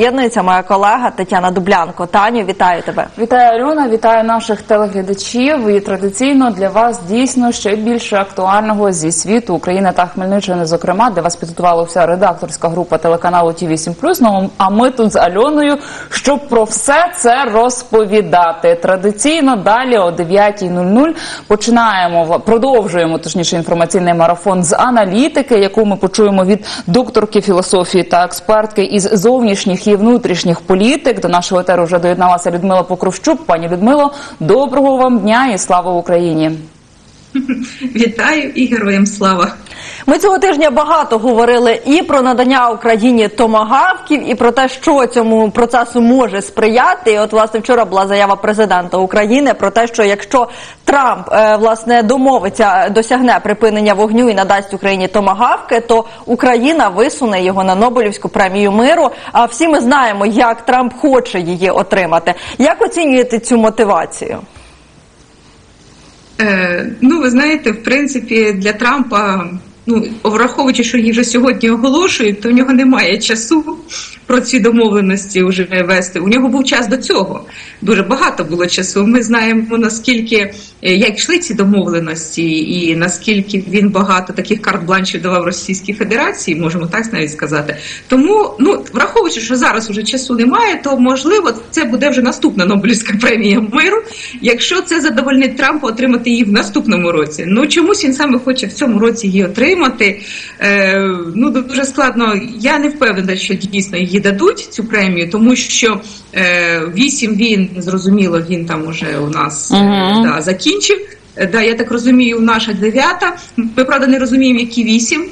Єднується моя колега Тетяна Дублянко. Таню, вітаю тебе. Вітаю Альона, вітаю наших телеглядачів. І традиційно для вас дійсно ще більше актуального зі світу України та Хмельниччини. Зокрема, для вас підготувала вся редакторська група телеканалу Ті 8 Ну а ми тут з Альоною, щоб про все це розповідати. Традиційно далі о 9.00 починаємо продовжуємо точніше інформаційний марафон з аналітики, яку ми почуємо від докторки філософії та експертки із зовнішніх і внутрішніх політик. До нашого етеру вже доєдналася Людмила Покровщук. Пані Людмило, доброго вам дня і слава Україні! Вітаю і героям слава. Ми цього тижня багато говорили і про надання Україні томагавків, і про те, що цьому процесу може сприяти. І от власне вчора була заява президента України про те, що якщо Трамп е, власне домовиться, досягне припинення вогню і надасть Україні томагавки, то Україна висуне його на Нобелівську премію миру. А всі ми знаємо, як Трамп хоче її отримати. Як оцінюєте цю мотивацію? Е, ну, ви знаєте, в принципі, для Трампа, ну враховуючи, що її вже сьогодні оголошують, то в нього немає часу про ці домовленості вже вести. У нього був час до цього. Дуже багато було часу. Ми знаємо наскільки е, як йшли ці домовленості, і наскільки він багато таких карт-бланшів давав Російській Федерації, можемо так навіть сказати. Тому, ну враховуючи, що зараз уже часу немає, то можливо це буде вже наступна Нобелівська премія миру. Якщо це задовольнить Трампа отримати її в наступному році. Ну чомусь він саме хоче в цьому році її отримати. Е, ну дуже складно. Я не впевнена, що дійсно її дадуть цю премію, тому що е, вісім він зрозуміло, він там уже у нас е, да, закінчив. Да, я так розумію, наша дев'ята. Ми правда не розуміємо, які вісім.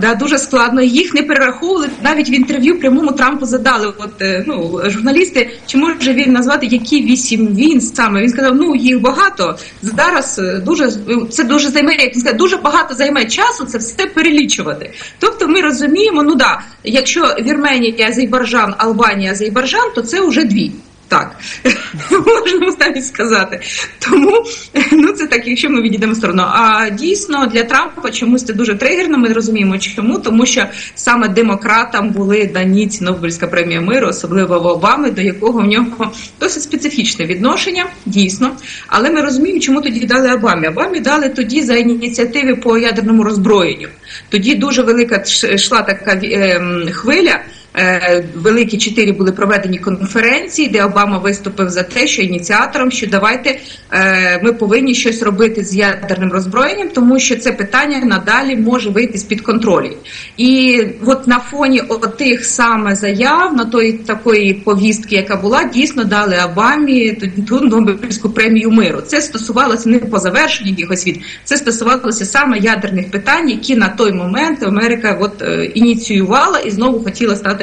Да, дуже складно. Їх не перераховували. Навіть в інтерв'ю прямому Трампу задали. От е, ну журналісти, чи може він назвати які вісім він саме? Він сказав, ну їх багато. Зараз е, дуже це дуже займе, як він сказав, дуже багато займе часу це все перелічувати. Тобто ми розуміємо, ну да, якщо Вірменія, Азербайджан, Албанія, Азербайджан, то це вже дві. Так, можна навіть сказати. Тому ну це так, якщо ми відійдемо сторону. А дійсно для Трампа чомусь це дуже тригерно. Ми розуміємо, чому, тому що саме демократам були дані ці Нобелівська премія миру, особливо в Обами, до якого в нього досить специфічне відношення, дійсно. Але ми розуміємо, чому тоді дали Обамі. Обамі дали тоді за ініціативи по ядерному роззброєнню. Тоді дуже велика йшла така ем, хвиля. Е, Великі чотири були проведені конференції, де Обама виступив за те, що ініціатором, що давайте е, ми повинні щось робити з ядерним роззброєнням, тому що це питання надалі може вийти з під контролю. І от на фоні тих саме заяв, на тої такої повістки, яка була, дійсно дали Обамі ту- Нобелівську премію миру. Це стосувалося не по завершенню якихось від, це стосувалося саме ядерних питань, які на той момент Америка от е, ініціювала і знову хотіла стати.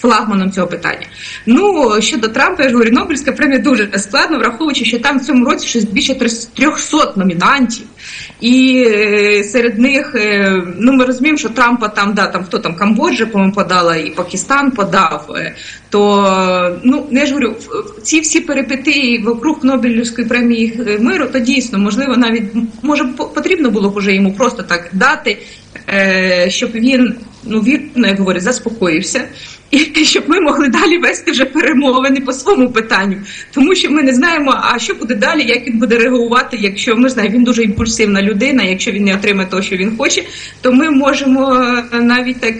Флагманом цього питання. Ну щодо Трампа, я ж говорю, Нобелівська премія дуже складно, враховуючи, що там в цьому році щось більше 300 номінантів, і е, серед них е, ну ми розуміємо, що Трампа там да там хто там Камбоджа, по-моєму, подала, і Пакистан подав. е, То ну я ж говорю, ці всі перипетії вокруг Нобелівської премії миру, то дійсно можливо навіть може по- потрібно було б уже йому просто так дати, щоб він ну вірно, як говорять, заспокоївся. І щоб ми могли далі вести вже перемовини по своєму питанню, тому що ми не знаємо, а що буде далі, як він буде реагувати, якщо ми знаємо, він дуже імпульсивна людина. Якщо він не отримає того, що він хоче, то ми можемо е, навіть так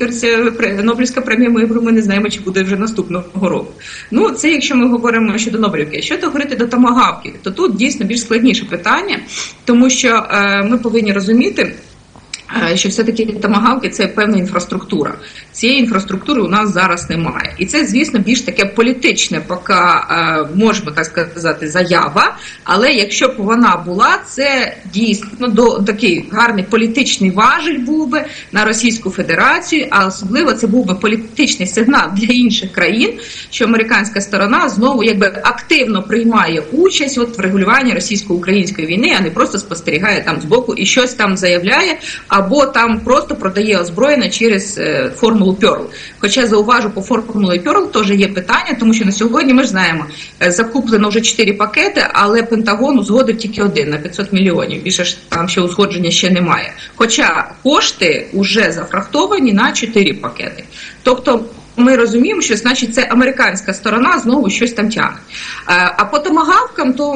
Нобелівська премія миру, ми не знаємо, чи буде вже наступного року. Ну це якщо ми говоримо щодо Нобелівки. Щодо говорити до томагавки, то тут дійсно більш складніше питання, тому що е, ми повинні розуміти. Е, Що все-таки тамагавки це певна інфраструктура. Цієї інфраструктури у нас зараз немає, і це, звісно, більш таке політичне, поки е, можемо так сказати, заява. Але якщо б вона була, це дійсно до такий гарний політичний важіль був би на Російську Федерацію, а особливо це був би політичний сигнал для інших країн, що американська сторона знову якби активно приймає участь от в регулюванні російсько-української війни, а не просто спостерігає там збоку і щось там заявляє, або там просто продає озброєння через е, формулу Перл. Хоча зауважу, по формулі Перл теж є питання, тому що на сьогодні ми ж знаємо, е, закуплено вже 4 пакети, але Пентагон узгодив тільки один на 500 мільйонів. Більше ж там ще узгодження ще немає. Хоча кошти вже зафрахтовані на 4 пакети. Тобто ми розуміємо, що значить це американська сторона знову щось там тягне. Е, А по томагавкам, то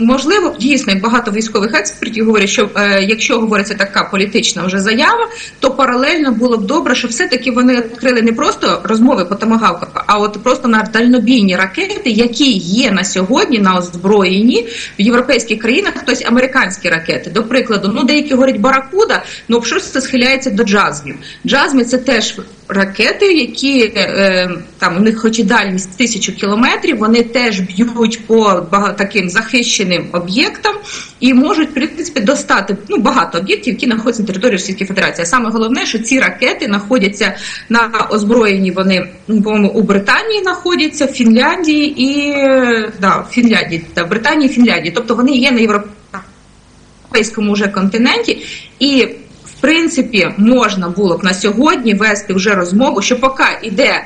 можливо, дійсно, як багато військових експертів говорять, що е, якщо говориться така політична вже заява, то паралельно було б добре, що все-таки вони відкрили не просто розмови по томагавках, а от просто на дальнобійні ракети, які є на сьогодні на озброєнні в європейських країнах, хтось американські ракети. До прикладу, ну деякі говорять баракуда, ну щось це схиляється до джазмів. Джазми це теж ракети, які е, там у них, хоч і дальність тисячу кілометрів, вони теж б'ють по таким захищеним об'єктам і можуть в принципі достати ну багато об'єктів, які знаходяться на території Російської Федерації. А саме головне, що ці ракети знаходяться на озброєнні. Вони по-моєму у Британії знаходяться, в Фінляндії і да, Фінляндії, та Британії, Фінляндії. Тобто вони є на європейському вже континенті і. Принципі, можна було б на сьогодні вести вже розмову, що поки йде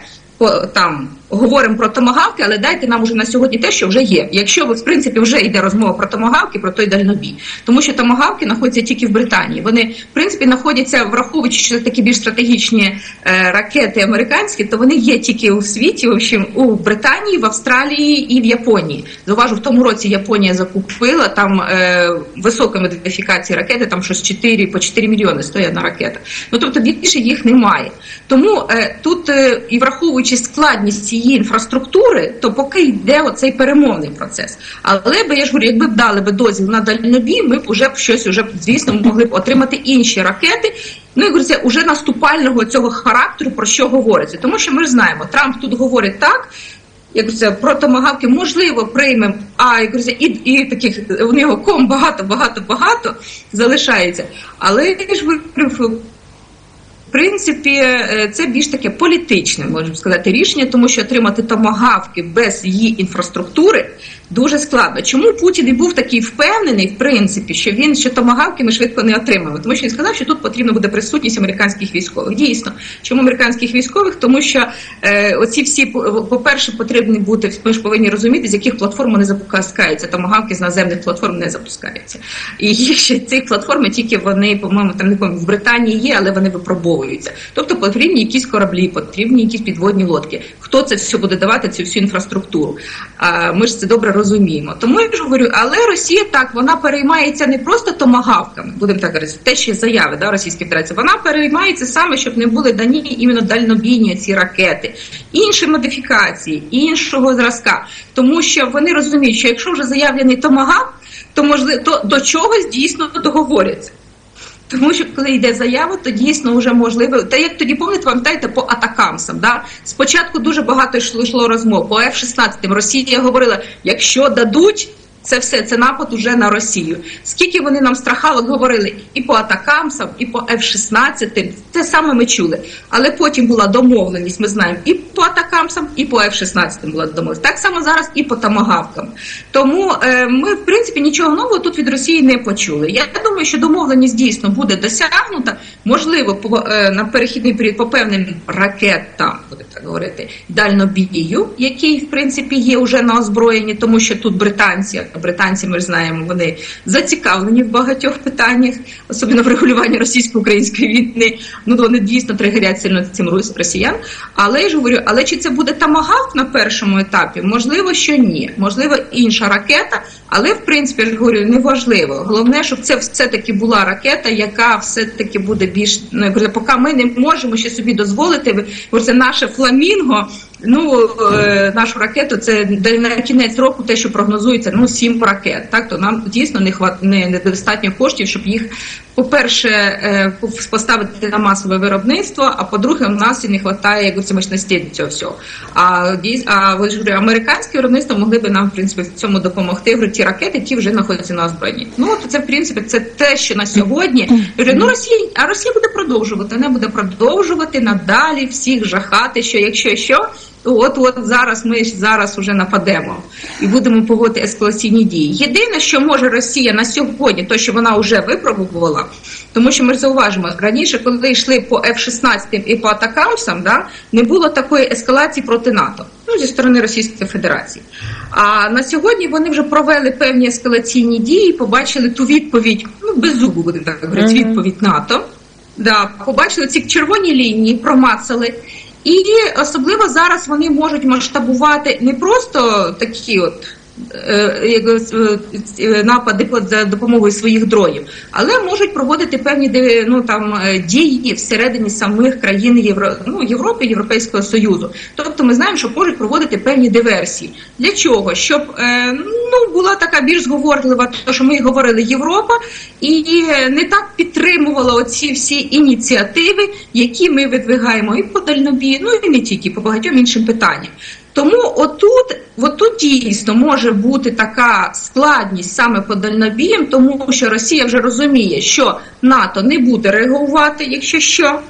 там говоримо про томагавки, але дайте нам уже на сьогодні те, що вже є. Якщо в принципі вже йде розмова про томагавки, про той дальнобій, тому що томагавки знаходяться тільки в Британії. Вони в принципі знаходяться, враховуючи що це такі більш стратегічні е, ракети американські, то вони є тільки у світі, в общем, у Британії, в Австралії і в Японії. Зауважу, в тому році Японія закупила там е, висока модифікація ракети, там щось 4, по 4 мільйони стоїть одна ракета. Ну тобто більше їх немає. Тому е, тут е, і враховуючи складність цієї інфраструктури, то поки йде оцей перемовний процес. Але би я ж говорю, якби б дали би дозвіл на дальнобій, ми б уже б щось уже звісно могли б отримати інші ракети. Ну і говориться, уже наступального цього характеру про що говориться, тому що ми ж знаємо, Трамп тут говорить так. Як це про томагавки можливо приймемо, а як говориться, і, і таких у нього ком багато, багато, багато залишається. Але я ж говорю, принципі, е, це більш таке політичне, можемо сказати, рішення, тому що отримати томагавки без її інфраструктури дуже складно. Чому Путін і був такий впевнений, в принципі, що він що томагавки ми швидко не отримаємо? Тому що він сказав, що тут потрібна буде присутність американських військових. Дійсно, чому американських військових? Тому що е, оці всі по-перше, потрібні бути ми ж повинні розуміти, з яких платформ вони запускаються. Томагавки з наземних платформ не запускаються. І їх ще ці платформи тільки вони, по-моєму, там не пам'ятаю, в Британії є, але вони випробовуються. Тобто потрібні якісь кораблі, потрібні якісь підводні лодки. Хто це все буде давати, цю всю інфраструктуру? А ми ж це добре розуміємо. Тому я ж говорю, але Росія так вона переймається не просто томагавками, будемо так говорити, те, що заяви да, Російської Федерації. Вона переймається саме, щоб не були дані іменно дальнобійні ці ракети, інші модифікації, іншого зразка, тому що вони розуміють, що якщо вже заявлений томагавк, то можливо то до чогось дійсно договоряться. Тому що коли йде заява, то дійсно вже можливо. Та як тоді пам'ятаєте, пам'ятаєте по атакамсам. Да? Спочатку дуже багато йшло, йшло розмов по F-16. Росія говорила, якщо дадуть. Це все це напад уже на Росію. Скільки вони нам страхалок говорили і по атакамсам, і по F-16, це саме ми чули. Але потім була домовленість. Ми знаємо і по атакамсам, і по F-16 була домовленість. Так само зараз і по тамагавкам. Тому е, ми, в принципі, нічого нового тут від Росії не почули. Я думаю, що домовленість дійсно буде досягнута. Можливо, по е, на перехідний період по певним ракетам, буде так говорити, дальнобію, який в принципі є вже на озброєнні, тому що тут британці. Британці, ми ж знаємо, вони зацікавлені в багатьох питаннях, особливо в регулюванні російсько-української війни. Ну вони дійсно тригерять сильно цим росіян. Але я ж говорю, але чи це буде тамагавк на першому етапі? Можливо, що ні. Можливо, інша ракета, але в принципі я ж говорю, неважливо. Головне, щоб це все таки була ракета, яка все таки буде більш ну, я говорю, поки ми не можемо ще собі дозволити. Це наше фламінго. Ну е, нашу ракету це на кінець року, те, що прогнозується, ну сім ракет. Так то нам дійсно не хват не недостатньо коштів, щоб їх, по-перше, е, поставити на масове виробництво. А по-друге, у нас і не вистачає якось мощності цього всього. А дійс, а ви ж говорю, американське виробництво могли би нам в принципі в цьому допомогти. Говорю, ті ракети, які вже знаходяться на озброєнні. Ну от це в принципі це те, що на сьогодні говорю, ну Росія, а Росія буде продовжувати. Вона буде продовжувати надалі всіх жахати, що якщо що. От от зараз ми зараз уже нападемо і будемо поводити ескалаційні дії. Єдине, що може Росія на сьогодні, то що вона вже випробувала, тому що ми ж зауважимо раніше, коли йшли по F-16 і по атакамсам, да не було такої ескалації проти НАТО, ну зі сторони Російської Федерації. А на сьогодні вони вже провели певні ескалаційні дії, побачили ту відповідь, ну без зубу будемо так говорити, відповідь НАТО. Да, побачили ці червоні лінії, промацали. І особливо зараз вони можуть масштабувати не просто такі от. Е, е, е, Напади за допомогою своїх дронів, але можуть проводити певні ну, там, дії всередині самих країн Євро, ну, Європи, Європейського Союзу. Тобто ми знаємо, що можуть проводити певні диверсії. Для чого? Щоб ну, була така більш зговорлива, то що ми говорили Європа, і не так підтримувала оці всі ініціативи, які ми видвигаємо і по дальнобі, ну і не тільки по багатьом іншим питанням. Тому отут, отут дійсно може бути така складність саме по дальнобіям, тому що Росія вже розуміє, що НАТО не буде реагувати, якщо що.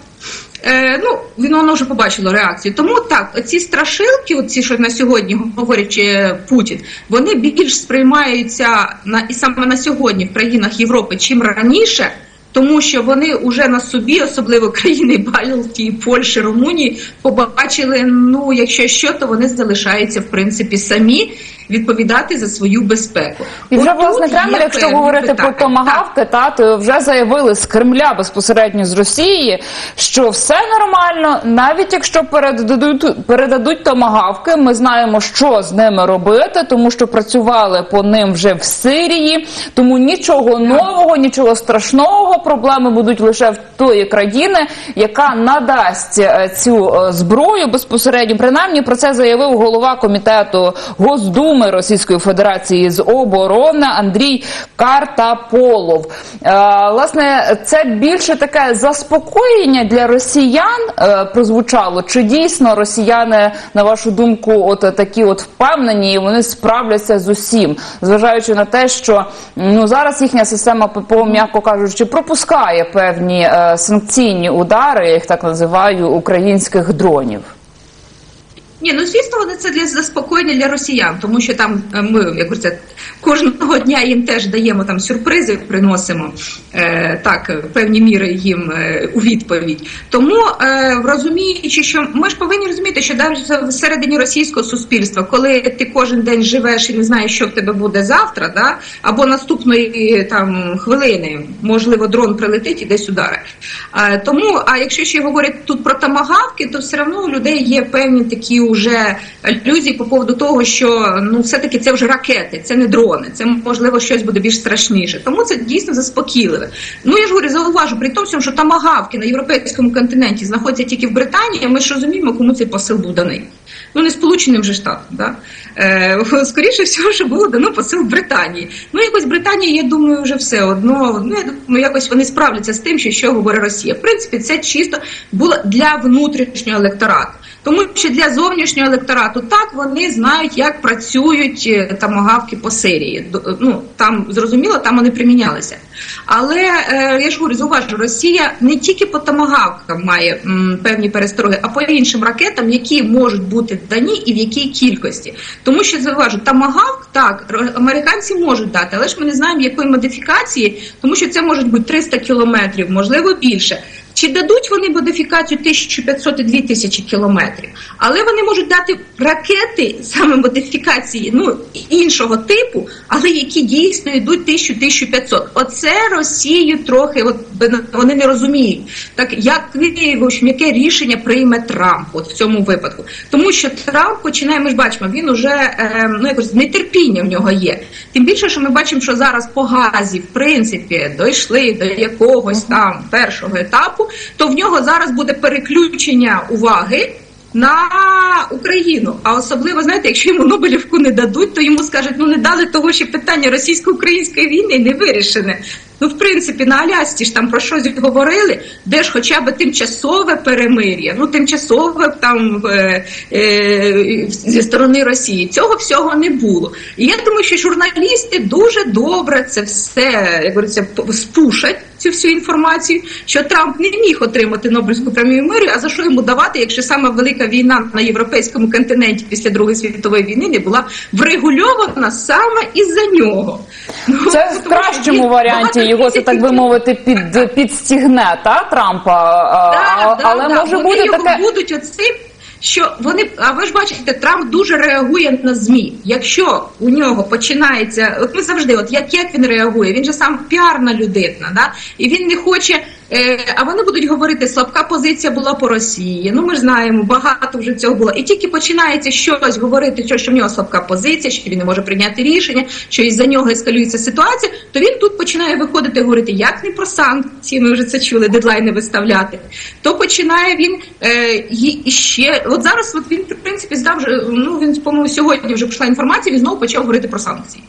Е, ну, воно вже побачило реакцію. Тому так, ці страшилки, оці, що на сьогодні говорить Путін, вони більш сприймаються на і саме на сьогодні в країнах Європи чим раніше. Тому що вони вже на собі, особливо країни Балтії, Польщі, Румунії, побачили. Ну, якщо що, то вони залишаються в принципі самі відповідати за свою безпеку. І вже власне Кремль, якщо говорити питання. про томагавки, та то вже заявили з Кремля безпосередньо з Росії, що все нормально, навіть якщо передадуть передадуть томагавки, ми знаємо, що з ними робити, тому що працювали по ним вже в Сирії. Тому нічого нового, нічого страшного. Проблеми будуть лише в тої країни, яка надасть е, цю е, зброю безпосередньо. Принаймні про це заявив голова комітету Госдуми Російської Федерації з оборони Андрій Картаполов. Е, власне, це більше таке заспокоєння для росіян е, прозвучало. Чи дійсно росіяни, на вашу думку, от такі от впевнені, і вони справляться з усім, зважаючи на те, що ну зараз їхня система ППО, м'яко кажучи, пропускає певні е, санкційні удари, я їх так називаю, українських дронів. Ні, ну звісно, вони це для заспокоєння для росіян, тому що там е, ми, як говориться, кожного дня їм теж даємо там сюрпризи, приносимо е, так е, певні міри їм е, у відповідь. Тому е, розуміючи, що ми ж повинні розуміти, що навіть всередині російського суспільства, коли ти кожен день живеш і не знаєш, що в тебе буде завтра, да або наступної там хвилини, можливо, дрон прилетить і десь удари. Е, тому, а якщо ще говорять тут про тамагавки, то все одно у людей є певні такі вже ілюзії по поводу того, що ну все-таки це вже ракети, це не дрони, це можливо щось буде більш страшніше. Тому це дійсно заспокійливе. Ну я ж говорю, зауважу, при тому, що тамагавки на європейському континенті знаходяться тільки в Британії. Ми ж розуміємо, кому цей посил був даний. Ну не сполученим же штатам, да е, скоріше всього, що було дано посил Британії. Ну якось Британія, я думаю, вже все одно. Ну я думаю, якось вони справляться з тим, що, що говорить Росія. В принципі, це чисто було для внутрішнього електорату. Тому що для зовнішнього електорату так вони знають, як працюють е, тамагавки по Сирії. Ну там зрозуміло, там вони примінялися. Але е, я ж говорю, зауважу, Росія не тільки по тамагавкам має певні перестороги, а по іншим ракетам, які можуть бути дані і в якій кількості. Тому що зауважу, тамагавк так американці можуть дати, але ж ми не знаємо якої модифікації, тому що це можуть бути 300 кілометрів, можливо більше. Чи дадуть вони модифікацію 1500 і 2000 кілометрів? Але вони можуть дати ракети саме модифікації ну іншого типу, але які дійсно йдуть 1000-1500. Оце Росію трохи от вони не розуміють. Так як в общем, яке рішення прийме Трамп от в цьому випадку? Тому що Трамп починає, ми ж бачимо, він уже е, ну якось нетерпіння в нього є. Тим більше, що ми бачимо, що зараз по газі в принципі дійшли до якогось там першого етапу, то в нього зараз буде переключення уваги. На Україну, а особливо знаєте, якщо йому Нобелівку не дадуть, то йому скажуть, ну не дали того, що питання російсько-української війни не вирішене. Ну, в принципі, на Алясці ж там про щось говорили, де ж хоча б тимчасове перемир'я, ну тимчасове там е, е, зі сторони Росії. Цього всього не було. І я думаю, що журналісти дуже добре це все як говориться, спушать цю всю інформацію, що Трамп не міг отримати Нобелівську премію миру, а за що йому давати, якщо саме велика війна на європейському континенті після Другої світової війни не була врегульована саме із-за нього. Ну, Це тому в що кращому варіанті його це так би мовити під підстігне та Трампа, а, Да, да, але да. може вони бути його таке. будуть оцим, що вони. А ви ж бачите, Трамп дуже реагує на змі. Якщо у нього починається, от ми завжди, от як, як він реагує, він же сам піарна людина, да? і він не хоче а вони будуть говорити, слабка позиція була по Росії. Ну ми ж знаємо, багато вже цього було. І тільки починається щось говорити, що, в нього слабка позиція, що він не може прийняти рішення, що із-за нього ескалюється ситуація, то він тут починає виходити і говорити, як не про санкції, ми вже це чули, дедлайни виставляти. То починає він е, і ще. От зараз от він в принципі здав ну він по-моєму сьогодні вже пішла інформація, він знову почав говорити про санкції.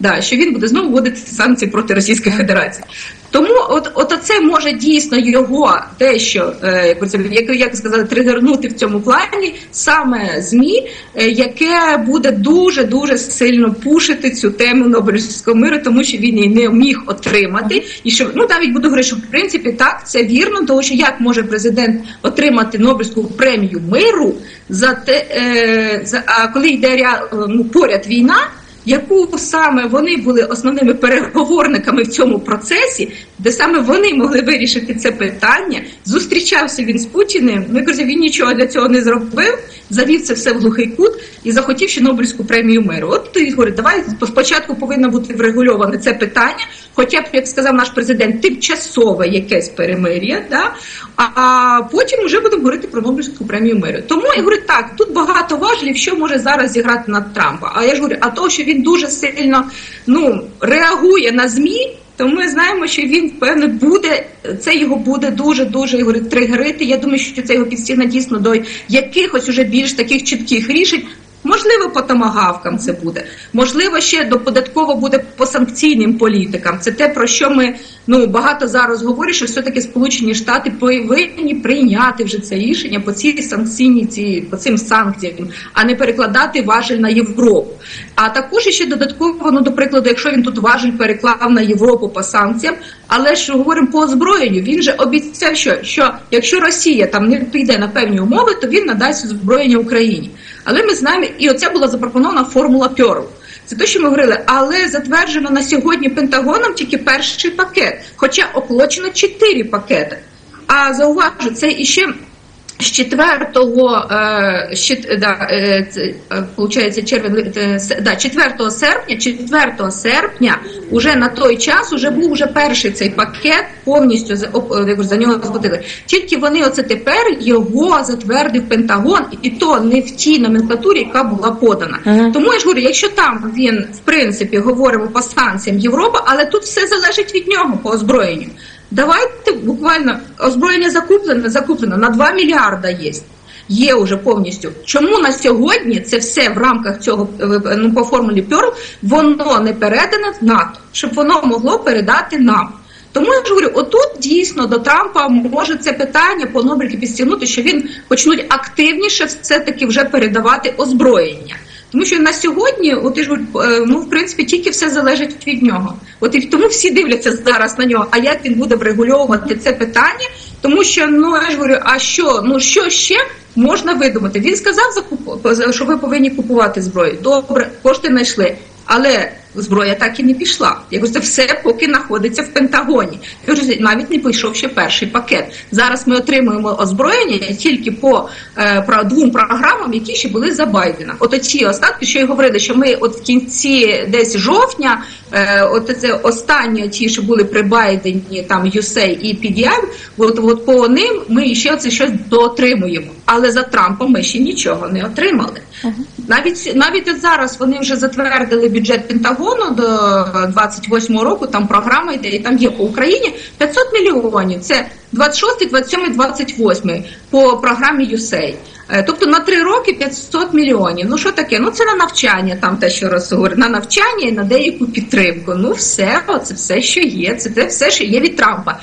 Да, що він буде знову вводити санкції проти Російської Федерації. Тому от, от це може дійсно його дещо, е, як, як, як сказали, тригернути в цьому плані саме ЗМІ, е, яке буде дуже дуже сильно пушити цю тему Нобелівського миру, тому що він її не міг отримати. І що ну навіть буду говорити, що в принципі так це вірно, тому що як може президент отримати Нобелівську премію миру за те, е, за а коли йде ря- ну, поряд війна яку саме вони були основними переговорниками в цьому процесі, де саме вони могли вирішити це питання. Зустрічався він з Путіним. Кажу, він нічого для цього не зробив, завів це все в глухий кут і захотів ще Нобелівську премію миру. От ти говорить, давай спочатку повинно бути врегульоване це питання, хоча б як сказав наш президент, тимчасове якесь перемир'я, да? а потім вже будемо говорити про Нобелівську премію миру. Тому я говорю, так тут багато важелів, що може зараз зіграти на Трампа. А я ж говорю, а то, що він дуже сильно ну реагує на змі. То ми знаємо, що він певне буде це його буде дуже дуже говорю, тригерити. Я думаю, що це його підстігне дійсно до якихось уже більш таких чітких рішень. Можливо, по томагавкам це буде. Можливо, ще додатково буде по санкційним політикам. Це те, про що ми ну багато зараз говорять, що все-таки Сполучені Штати повинні прийняти вже це рішення по цій санкційній ці по цим санкціям, а не перекладати важель на Європу. А також ще додатково, ну до прикладу, якщо він тут важель переклав на Європу по санкціям, але ж говоримо по озброєнню, він же обіцяв, що, що якщо Росія там не піде на певні умови, то він надасть озброєння Україні. Але ми знаємо, і оця була запропонована формула Пьорл. Це те, що ми говорили, але затверджено на сьогодні Пентагоном тільки перший пакет, хоча оплачено чотири пакети. А зауважу, це іще з 4 е, да, е, е, получається, червень, да, 4 серпня, 4 серпня уже на той час уже був уже перший цей пакет повністю за, нього заплатили. Тільки вони оце тепер його затвердив Пентагон, і то не в тій номенклатурі, яка була подана. Тому я ж говорю, якщо там він в принципі говоримо по санкціям Європа, але тут все залежить від нього по озброєнню. Давайте буквально озброєння закуплене, закуплено на 2 мільярда є. Є вже повністю. Чому на сьогодні це все в рамках цього е, ну, по формулі Пьорл, воно не передане в НАТО, щоб воно могло передати нам. Тому я ж говорю, отут дійсно до Трампа може це питання по Нобельки підстягнути, що він почнуть активніше все-таки вже передавати озброєння. Тому що на сьогодні, от ж е, ну в принципі, тільки все залежить від нього. От і тому всі дивляться зараз на нього. А як він буде врегульовувати це питання? Тому що ну я ж говорю, а що ну що ще можна видумати? Він сказав що ви повинні купувати зброю. Добре, кошти знайшли, але зброя так і не пішла. Якось це все поки знаходиться в Пентагоні. Навіть не прийшов ще перший пакет. Зараз ми отримуємо озброєння тільки по е, про двом програмам, які ще були за Байдена. От оці остатки, що й говорили, що ми от в кінці десь жовтня, е, от це останні ті, що були при Байдені, там USAID і PDI, от, от по ним ми ще це щось доотримуємо. Але за Трампом ми ще нічого не отримали. Навіть навіть от зараз вони вже затвердили бюджет Пентагону до 28 року. Там програма йде, і там є по Україні 500 мільйонів. Це 26, 27, 28 по програмі USAID. Е, Тобто на три роки 500 мільйонів. Ну що таке? Ну це на навчання, там те, що раз говорить, на навчання і на деяку підтримку. Ну все, це все, що є. Це те все, що є від Трампа.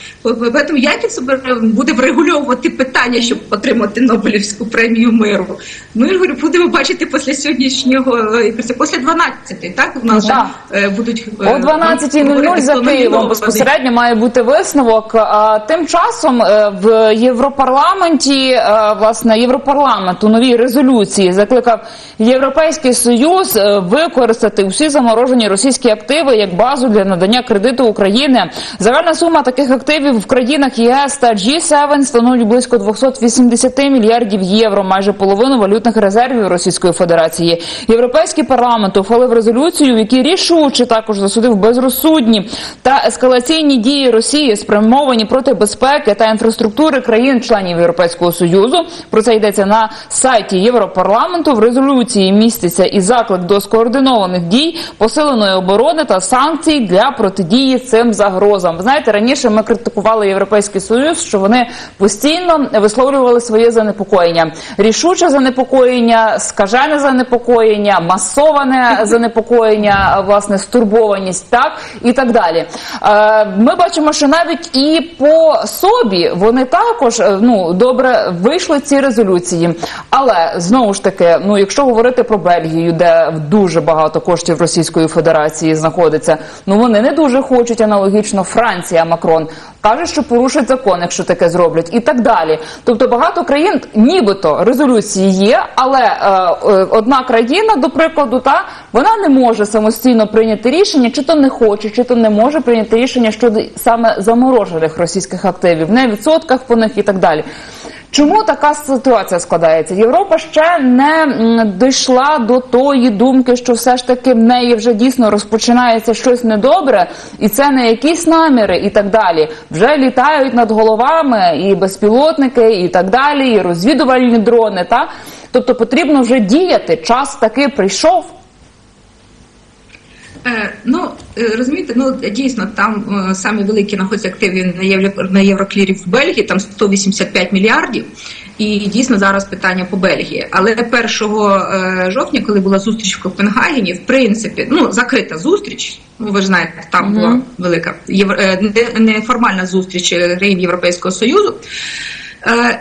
Тому як він себе буде врегульовувати питання, щоб отримати Нобелівську премію миру. Ми ж говорю, будемо бачити після сьогоднішнього, е, після 12, так у нас е, будуть О 12.00 за Києвом безпосередньо має бути висновок. А тим часом е, в Європарламенті е, власне Європарламент у новій резолюції закликав Європейський Союз е, використати усі заморожені російські активи як базу для надання кредиту України. Загальна сума таких активів в країнах ЄС та G7 становить близько 280 мільярдів євро, майже половину валютних резервів Російської Федерації. Європейський парламент ухвалив резолюцію, в якій рішуче також засудив безрозсудні та ескалаційні дії Росії, спрямовані проти безпеки безпеки та інфраструктури країн-членів Європейського союзу. Про це йдеться на сайті Європарламенту. В резолюції міститься і заклик до скоординованих дій, посиленої оборони та санкцій для протидії цим загрозам. Ви знаєте, раніше ми критикували європейський союз, що вони постійно висловлювали своє занепокоєння, рішуче занепокоєння, скажене занепокоєння, масоване занепокоєння, власне, стурбованість, так і так далі. Е, Ми бачимо, що навіть і по собі вони також е, ну добре вийшли ці резолюції. Але знову ж таки, ну якщо говорити про Бельгію, де дуже багато коштів Російської Федерації знаходиться, ну вони не дуже хочуть аналогічно Франція, Макрон каже, що порушать закон, якщо таке зроблять, і так далі. Тобто багато країн, нібито резолюції є, але е, е, одна країна, до прикладу, та вона не може самостійно прийняти рішення, чи то не хоче, чи то не може прийняти рішення щодо саме заморожених російських активів, не відсотках по них і так далі. Чому така ситуація складається? Європа ще не дійшла до тої думки, що все ж таки в неї вже дійсно розпочинається щось недобре, і це не якісь наміри, і так далі. Вже літають над головами і безпілотники, і так далі, і розвідувальні дрони. Та тобто потрібно вже діяти. Час таки прийшов. Е, ну е, розумієте, ну дійсно там е, самі великі знаходяться активи на євро на євроклірі в Бельгії, там 185 мільярдів. І дійсно зараз питання по Бельгії. Але 1 е, жовтня, коли була зустріч в Копенгагені, в принципі, ну закрита зустріч. Ну ви ж знаєте, там була велика євро, неформальна зустріч країн Європейського союзу.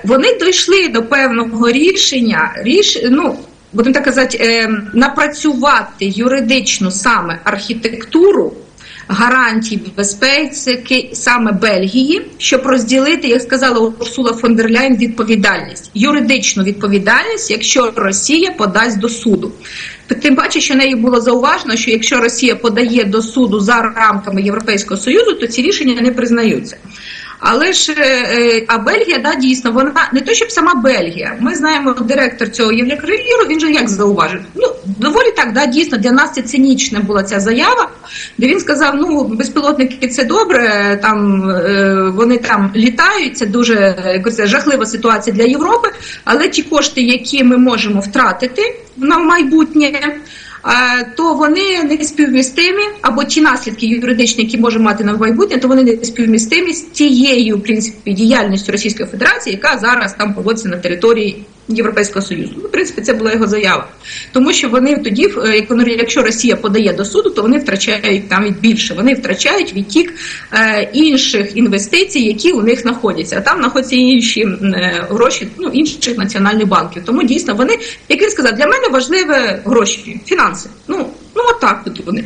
Вони дійшли до певного рішення, ріш, ну, будемо так казати, е, напрацювати юридичну саме архітектуру гарантій безпеки саме Бельгії, щоб розділити, як сказала Урсула фон дер Ляйн, відповідальність, юридичну відповідальність, якщо Росія подасть до суду. Тим паче, що нею було зауважено, що якщо Росія подає до суду за рамками Європейського союзу, то ці рішення не признаються. Але ж е, е, а Бельгія, да, дійсно, вона не то, щоб сама Бельгія. Ми знаємо директор цього Єврокриліру, він же як зауважив. Ну доволі так, да, дійсно для нас це цинічна була ця заява, де він сказав: ну безпілотники це добре, там е, вони там літають. Це дуже е, якось жахлива ситуація для Європи. Але ті кошти, які ми можемо втратити на майбутнє. Е, То вони не співмістимі, або ті наслідки юридичні, які може мати на майбутнє, то вони не співмістимі з тією в принципі діяльністю Російської Федерації, яка зараз там проводиться на території Європейського союзу. Ну, в принципі, це була його заява, тому що вони тоді, е, як якщо Росія подає до суду, то вони втрачають навіть більше. Вони втрачають відтік е, інших інвестицій, які у них знаходяться. А там знаходяться інші е, гроші ну, інших національних банків. Тому дійсно вони, як він сказав, для мене важливе гроші, фінанси. Ну ну отак от вони.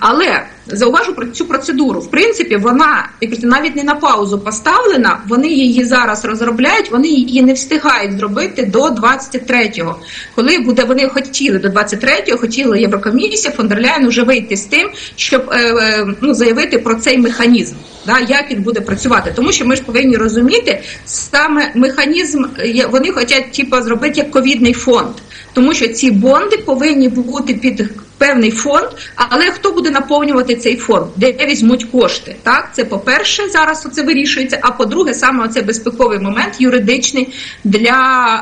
Але зауважу про цю процедуру. В принципі, вона навіть не на паузу поставлена. Вони її зараз розробляють. Вони її не встигають зробити до 23-го. Коли буде вони хотіли до 23-го, хотіла Єврокомісія фон дер вже вийти з тим, щоб е, е, ну заявити про цей механізм. Да, як він буде працювати, тому що ми ж повинні розуміти саме механізм. є- Вони хочуть типу, зробити як ковідний фонд, тому що ці бонди повинні бути під певний фонд. Але хто буде наповнювати цей фонд? Де візьмуть кошти? Так, це по-перше, зараз це вирішується. А по-друге, саме це безпековий момент юридичний для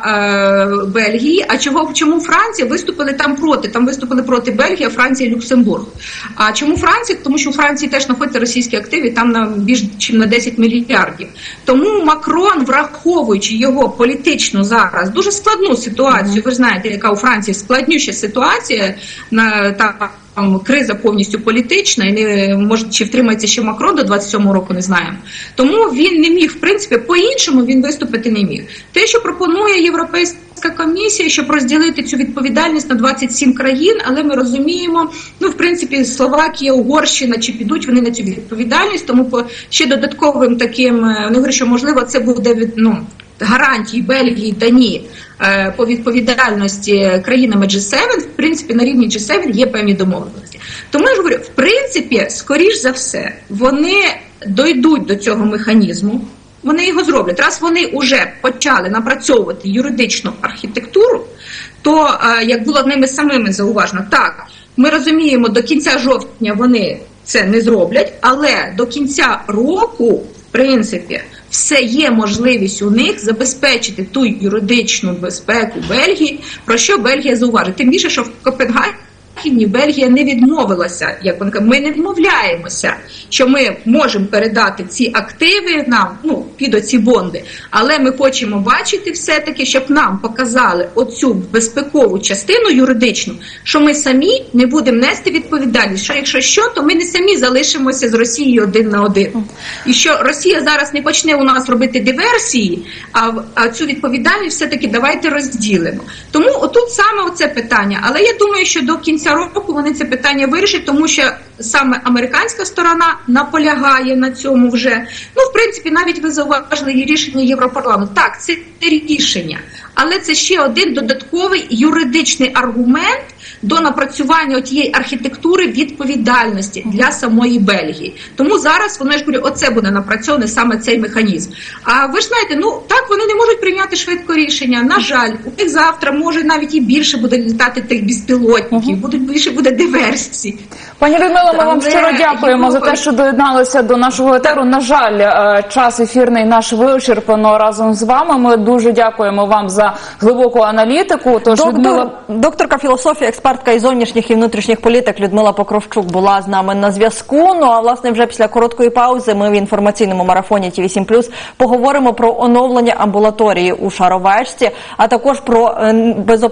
е, Бельгії. А чого чому Франція виступили там проти? Там виступили проти Бельгії, а Франція Люксембург. А чому Франція? Тому що у Франції теж знаходяться російські активи, там на більш ніж на 10 мільярдів. Тому Макрон, враховуючи його політичну зараз дуже складну ситуацію, ви знаєте, яка у Франції складнюща ситуація на там. Криза повністю політична, і не може чи втримається ще Макрон до 27-го року, не знаємо. Тому він не міг, в принципі, по-іншому він виступити не міг. Те, що пропонує Європейська комісія, щоб розділити цю відповідальність на 27 країн, але ми розуміємо, ну в принципі, Словакія, Угорщина чи підуть вони на цю відповідальність, тому по ще додатковим таким е, вони говорять, що можливо це буде від ну. Гарантії Бельгії дані е, по відповідальності країнами G7, в принципі, на рівні G7 є певні домовленості. Тому я ж говорю, в принципі, скоріш за все, вони дойдуть до цього механізму, вони його зроблять. Раз вони вже почали напрацьовувати юридичну архітектуру, то е, як було ними самими зауважено, так ми розуміємо, до кінця жовтня вони це не зроблять, але до кінця року, в принципі, все є можливість у них забезпечити ту юридичну безпеку Бельгії, про що Бельгія зауважить. Тим більше, що в Копенгагені Ні, Бельгія не відмовилася. Як вона каже, ми не відмовляємося, що ми можемо передати ці активи нам ну під оці бонди, але ми хочемо бачити все таки, щоб нам показали оцю безпекову частину юридичну, що ми самі не будемо нести відповідальність. Що якщо що, то ми не самі залишимося з Росією один на один, і що Росія зараз не почне у нас робити диверсії, а, а цю відповідальність все таки давайте розділимо. Тому отут саме оце питання. Але я думаю, що до кінця року вони це питання вирішать, тому що саме американська сторона наполягає на цьому вже. Ну, в принципі, навіть ви зауважили рішення Європарламенту. Так, це рішення, але це ще один додатковий юридичний аргумент до напрацювання тієї архітектури відповідальності для самої Бельгії. Тому зараз воно ж говорю, оце буде напрацьований саме цей механізм. А ви ж знаєте, ну так вони не можуть прийняти швидко рішення. На жаль, у них завтра може навіть і більше буде літати тих безпілотників, будуть більше буде диверсій. Пані Людмила, ми вам щиро дякуємо за те, що доєдналися до нашого етеру. На жаль, е, час ефірний наш вичерпано разом з вами. Ми дуже дякуємо вам за глибоку аналітику. Тож Доктор, Людмила докторка філософії, експертка із зовнішніх і внутрішніх політик Людмила Покровчук була з нами на зв'язку. Ну а власне вже після короткої паузи ми в інформаційному марафоні ті 8 поговоримо про оновлення амбулаторії у Шаровечці, а також про е, безоплатну